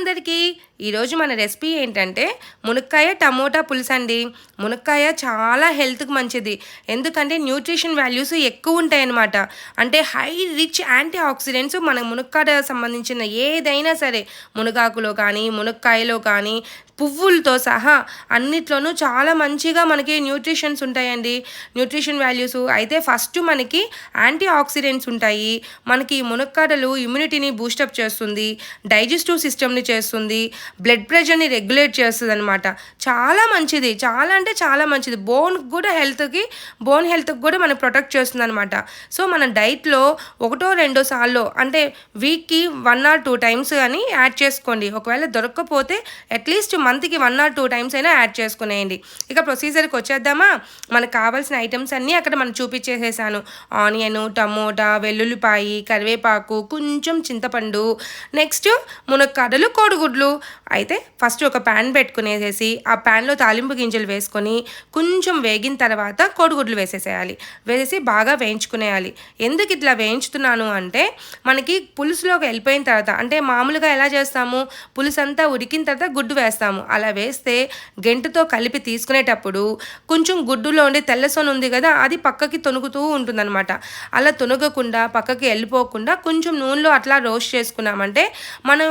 అందరికీ. ఈరోజు మన రెసిపీ ఏంటంటే మునక్కాయ టమోటా పులుసు అండి మునక్కాయ చాలా హెల్త్కి మంచిది. ఎందుకంటే న్యూట్రిషన్ వాల్యూస్ ఎక్కువ ఉంటాయన్నమాట. అంటే హై రిచ్ యాంటీ ఆక్సిడెంట్స్ మన మునక్కాయ సంబంధించిన ఏదైనా సరే మునగాకులో కానీ మునక్కాయలో కానీ పువ్వులతో సహా అన్నిట్లోనూ చాలా మంచిగా మనకి న్యూట్రిషన్స్ ఉంటాయండి. న్యూట్రిషన్ వాల్యూస్ అయితే ఫస్ట్ మనకి యాంటీ ఆక్సిడెంట్స్ ఉంటాయి. మనకి మునక్కాడలు ఇమ్యూనిటీని బూస్టప్ చేస్తుంది. డైజెస్టివ్ సిస్టమ్ని చేస్తుంది బ్లడ్ ప్రెషర్ని రెగ్యులేట్ చేస్తుంది అనమాట చాలా మంచిది చాలా అంటే చాలా మంచిది. బోన్ కూడా హెల్త్కి బోన్ హెల్త్కి కూడా మనం ప్రొటెక్ట్ చేస్తుంది అనమాట సో మన డైట్లో ఒకటో రెండో సార్లు అంటే వీక్కి వన్ ఆర్ టూ టైమ్స్ కానీ యాడ్ చేసుకోండి. ఒకవేళ దొరకకపోతే అట్లీస్ట్ మంత్కి వన్ ఆర్ టూ టైమ్స్ అయినా యాడ్ చేసుకునేయండి. ఇక ప్రొసీజర్కి వచ్చేద్దామా? మనకు కావాల్సిన ఐటమ్స్ అన్నీ అక్కడ మనం చూపించేసేసాను. ఆనియన్ టమోటా వెల్లుల్లిపాయి కరివేపాకు కొంచెం చింతపండు. నెక్స్ట్ మునక్కాడలు కోడిగుడ్లు అయితే ఫస్ట్ ఒక ప్యాన్ పెట్టుకునేసేసి ఆ ప్యాన్లో తాలింపు గింజలు వేసుకొని కొంచెం వేగిన తర్వాత కోడిగుడ్లు వేసేసేయాలి. వేసేసి బాగా వేయించుకునేయాలి. ఎందుకు ఇట్లా వేయించుతున్నాను అంటే మనకి పులుసులోకి వెళ్ళిపోయిన తర్వాత అంటే మామూలుగా ఎలా చేస్తాము? పులుసు అంతా ఉడికిన తర్వాత గుడ్డు వేస్తాము. అలా వేస్తే గెంటుతో కలిపి తీసుకునేటప్పుడు కొంచెం గుడ్డులో ఉండే తెల్లసొన ఉంది కదా అది పక్కకి తొనుగుతూ ఉంటుందన్నమాట. అలా తొనగకుండా పక్కకి వెళ్ళిపోకుండా కొంచెం నూనెలో అట్లా రోస్ట్ చేసుకున్నామంటే మనం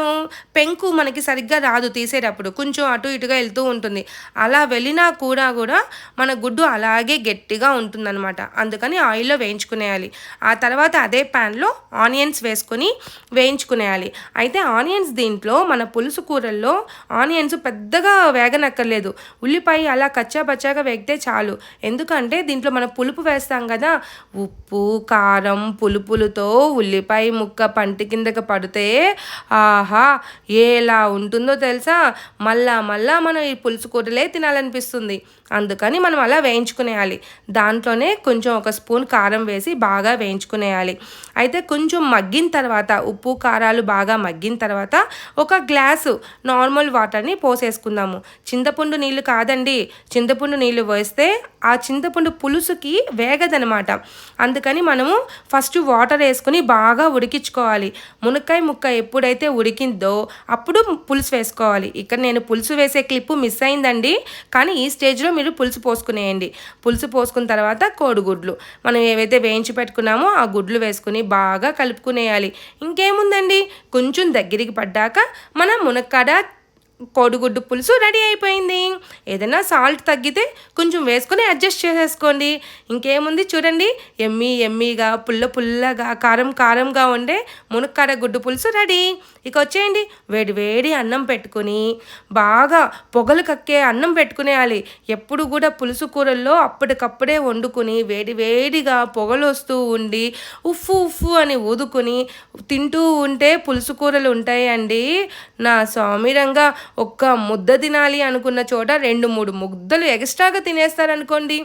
పెంకు మనకి సరిగ్గా రాదు తీసేటప్పుడు. కొంచెం అటు ఇటుగా వెళ్తూ ఉంటుంది. అలా వెళ్ళినా కూడా కూడా మన గుడ్డు అలాగే గట్టిగా ఉంటుందన్నమాట. అందుకని ఆయిల్లో వేయించుకునేయాలి. ఆ తర్వాత అదే ప్యాన్లో ఆనియన్స్ వేసుకొని వేయించుకునేయాలి. అయితే ఆనియన్స్ దీంట్లో మన పులుసు కూరల్లో ఆనియన్స్ పెద్దగా వేగనక్కర్లేదు. ఉల్లిపాయ అలా కచ్చా పచ్చాగా వేగితే చాలు. ఎందుకంటే దీంట్లో మనం పులుపు వేస్తాం కదా. ఉప్పు కారం పులుపులతో ఉల్లిపాయ ముక్క పంటి కిందకి పడితే ఆహా ఏ ఎలా ఉంటుందో తెలుసా? మళ్ళా మళ్ళా మనం ఈ పులుసు కూరలే తినాలనిపిస్తుంది. అందుకని మనం అలా వేయించుకునేయాలి. దాంట్లోనే కొంచెం ఒక స్పూన్ కారం వేసి బాగా వేయించుకునేయాలి. అయితే కొంచెం మగ్గిన తర్వాత ఉప్పు కారాలు బాగా మగ్గిన తర్వాత ఒక గ్లాసు నార్మల్ వాటర్ని పోసేసుకుందాము. చింతపండు నీళ్ళు కాదండి. చింతపండు నీళ్ళు వేస్తే ఆ చింతపండు పులుసుకి వేగదనమాట. అందుకని మనము ఫస్ట్ వాటర్ వేసుకుని బాగా ఉడికించుకోవాలి. మునక్కాయ ముక్క ఎప్పుడైతే ఉడికిందో అప్పుడు పులుసు వేసుకోవాలి. ఇక్కడ నేను పులుసు వేసే క్లిప్పు మిస్ అయిందండి. కానీ ఈ స్టేజ్లో మీరు పులుసు పోసుకునేయండి. పులుసు పోసుకున్న తర్వాత కోడిగుడ్లు. మనం ఏవైతే వేయించి పెట్టుకున్నామో ఆ గుడ్లు వేసుకుని బాగా కలుపుకునేయాలి. ఇంకేముందండి? కొంచెం దగ్గరికి పడ్డాక మనం మునక్కాడ కోడిగుడ్డు పులుసు రెడీ అయిపోయింది. ఏదైనా సాల్ట్ తగ్గితే కొంచెం వేసుకొని అడ్జస్ట్ చేసేసుకోండి. ఇంకేముంది చూడండి. ఎమ్మి ఎమ్మిగా పుల్ల పుల్లగా కారం కారంగా ఉండే మునక్కాడ గుడ్డు పులుసు రెడీ. ఇక వచ్చేయండి. వేడి వేడి అన్నం పెట్టుకొని బాగా పొగలు కక్కే అన్నం పెట్టుకునేయాలి. ఎప్పుడు కూడా పులుసు కూరల్లో అప్పటికప్పుడే వండుకొని వేడి వేడిగా పొగలు వస్తూ ఉండి ఉఫ్ఫు ఉఫ్ఫు అని ఊదుకుని తింటూ ఉంటే పులుసు కూరలు ఉంటాయండి. నా స్వామిరంగా ఒక్క ముద్ద తినాలి అనుకున్న చోట రెండు మూడు ముద్దలు ఎక్స్ట్రాగా తినేస్తారనుకోండి.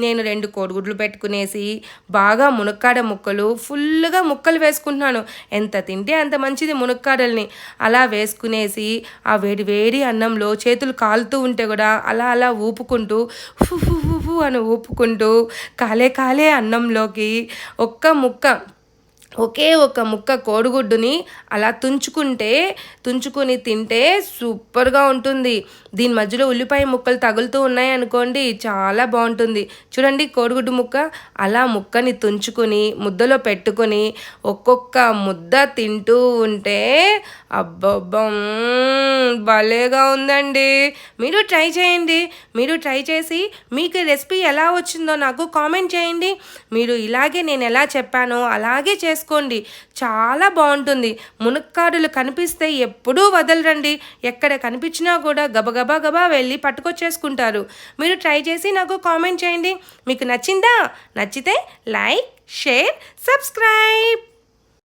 నేను రెండు కోడిగుడ్లు పెట్టుకునేసి బాగా మునక్కాడ ముక్కలు ఫుల్గా ముక్కలు వేసుకుంటున్నాను. ఎంత తింటే అంత మంచిది మునక్కాడల్ని. అలా వేసుకునేసి ఆ వేడి వేడి అన్నంలో చేతులు కాలుతూ ఉంటే కూడా అలా అలా ఊపుకుంటూ ఫు అని ఊపుకుంటూ కాలే కాలే అన్నంలోకి ఒక్క ముక్క ఒకే ఒక ముక్క కోడిగుడ్డుని అలా తుంచుకుంటే తుంచుకుని తింటే సూపర్గా ఉంటుంది. దీని మధ్యలో ఉల్లిపాయ ముక్కలు తగులుతూ ఉన్నాయి అనుకోండి చాలా బాగుంటుంది. చూడండి కోడిగుడ్డు ముక్క. అలా ముక్కని తుంచుకుని ముద్దలో పెట్టుకొని ఒక్కొక్క ముద్ద తింటూ ఉంటే అబ్బబ్బం! భలేగా ఉందండి. మీరు ట్రై చేయండి. మీరు ట్రై చేసి మీకు రెసిపీ ఎలా వచ్చిందో నాకు కామెంట్ చేయండి. మీరు ఇలాగే నేను ఎలా చెప్పానో అలాగే చేసుకోండి చాలా బాగుంటుంది. మునక్కాడులు కనిపిస్తే ఎప్పుడూ వదలరండి. ఎక్కడ కనిపించినా కూడా గబగబా గబా వెళ్ళి పట్టుకొచ్చేసుకుంటారు. మీరు ట్రై చేసి నాకు కామెంట్ చేయండి. మీకు నచ్చిందా? నచ్చితే లైక్ షేర్ సబ్స్క్రైబ్.